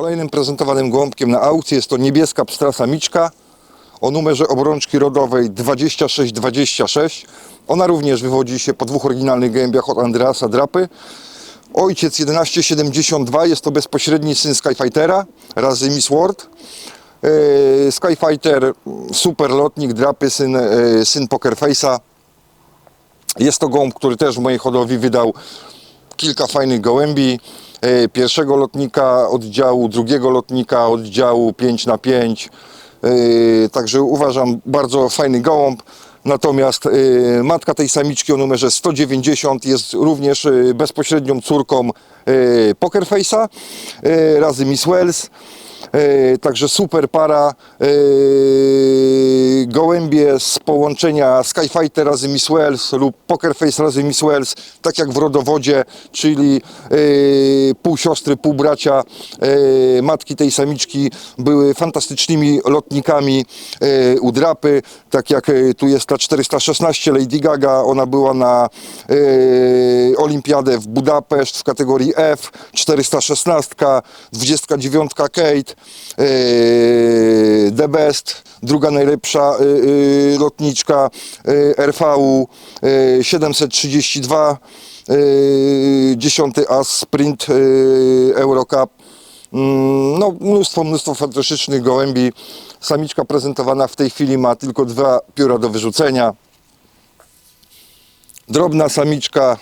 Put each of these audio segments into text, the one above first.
Kolejnym prezentowanym gołąbkiem na aukcji jest to niebieska pstra samiczka o numerze obrączki rodowej 2626. Ona również wywodzi się po dwóch oryginalnych gołębiach od Andreasa Drapy. Ojciec 1172 jest to bezpośredni syn Skyfightera razy Miss World. Yy, Skyfighter, super lotnik, drapy, syn, yy, syn Pokerface'a. Jest to gołąb, który też w mojej hodowli wydał kilka fajnych gołębi. Yy, Pierwszego lotnika oddziału, drugiego lotnika oddziału 5 na 5 Yy, Także uważam bardzo fajny gołąb. Natomiast yy, matka tej samiczki o numerze 190 jest również bezpośrednią córką Pokerface'a razy Miss Wells. Yy, Także super para. Yy, Gołębie z połączenia Skyfighter razy Miss Wells lub Pokerface razy Miss Wells, tak jak w rodowodzie, czyli yy, pół siostry, pół bracia matki tej samiczki były fantastycznymi lotnikami u drapy, tak jak tu jest ta 416 Lady Gaga, ona była na olimpiadę w Budapeszt w kategorii F, 416, 29 Kate, yy, The Best, druga najlepsza yy, yy, lotniczka RV yy, 732, yy, 10 As Sprint yy, Eurocup. Mm, No, mnóstwo, mnóstwo fantastycznych gołębi. Samiczka prezentowana w tej chwili ma tylko dwa pióra do wyrzucenia. Drobna samiczka,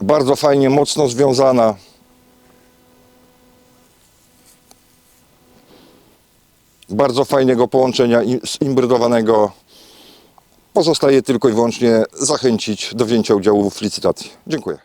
bardzo fajnie, mocno związana. Bardzo fajnego połączenia zimbrydowanego. Pozostaje tylko i wyłącznie zachęcić do wzięcia udziału w licytacji. Dziękuję.